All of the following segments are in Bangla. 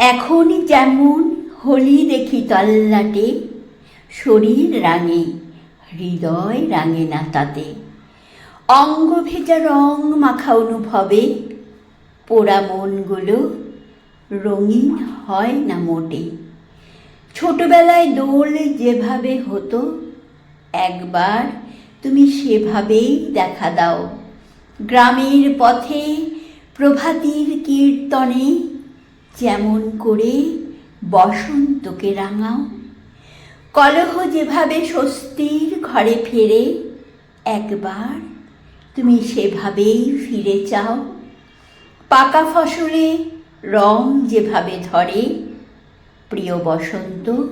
এখন যেমন হোলি দেখি তল্লাটে, শরীর রাঙে, হৃদয় রাঙে না তাতে। অঙ্গ ভেজা রং মাখা অনুভবে, পোড়া মনগুলো রঙিন হয় না মোটে। ছোটবেলায় দোল যেভাবে হতো, একবার তুমি সেভাবেই দেখা দাও। গ্রামের পথে প্রভাতীর কীর্তনে যেমন করে বসন্তকে রাঙাও। কলহ যেভাবে স্বস্তির ঘরে ফেরে, একবার তুমি সেভাবেই ফিরে চাও। পাকা ফসলে রং যেভাবে ধরে, প্রিয় বসন্ত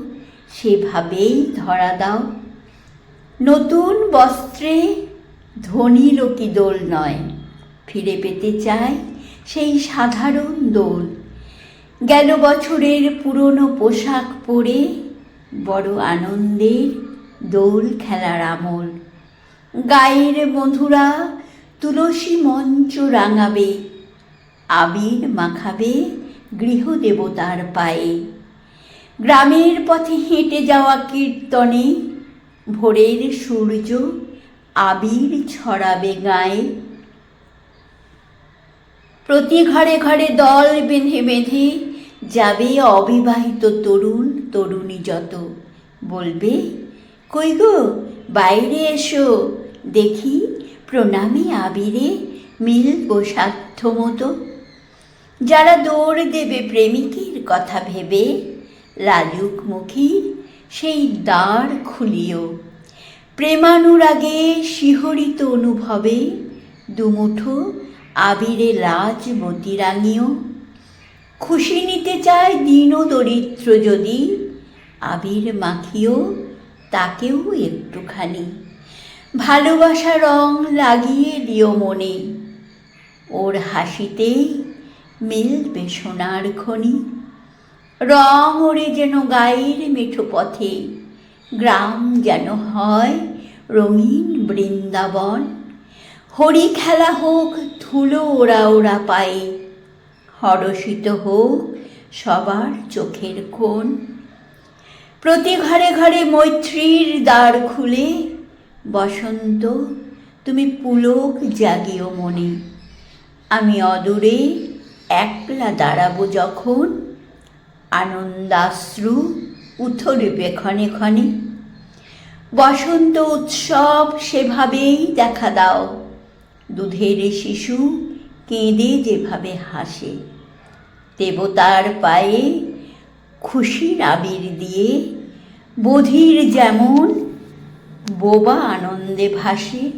সেভাবেই ধরা দাও। নতুন বস্ত্রে ধনী লোকি দোল নয়, ফিরে পেতে চায় সেই সাধারণ দোল। গেল বছরের পুরনো পোশাক পরে বড় আনন্দের দোল খেলার আমল। গায়ের মধুরা তুলসী মঞ্চ রাঙাবে, আবির মাখাবে গৃহদেবতার পায়ে। গ্রামের পথে হেঁটে যাওয়া কীর্তনে ভোরের সূর্য আবির ছড়াবে গায়ে। প্রতি ঘরে ঘরে দল বেঁধে বেঁধে যাবে অবিবাহিত তরুণ, তরুণী যত। বলবে, কই গো, বাইরে এসো, দেখি প্রণামী আবিরে মিলব সাধ্য মতো। যারা দৌড় দেবে প্রেমিকের কথা ভেবে, লাজুক মুখীর সেই দ্বার খুলিও। প্রেমানুরাগে শিহরিত অনুভবে দুমুঠো আবিরে লাজ মতিরাঙিও খুশি নিতে চায় দীন দরিদ্র যদি, আবির মাখিও তাকেও একটুখানি। ভালোবাসা রং লাগিয়ে দিও মনে, ওর হাসিতেই মিলবে সোনার খনি। রং ওরে যেন গায়ের মিঠো পথে, গ্রাম যেন হয় রঙিন বৃন্দাবন। হরি খেলা হোক, ধুলো ওরা ওরা পায়ে। হরষিত হোক সবার চোখের কোণ। প্রতি ঘরে ঘরে মৈত্রীর দ্বার খুলে, বসন্ত, তুমি পুলক জাগিও মনে। আমি অদূরে একলা দাঁড়াবো যখন, আনন্দাশ্রু উথরিবে ক্ষণে ক্ষণে। বসন্ত উৎসব সেভাবেই দেখা দাও। দুধের শিশু কেঁদে যেভাবে হাসে, দেবতার পায়ে খুশির আবির দিয়ে বধির যেমন বোবা আনন্দে ভাসে।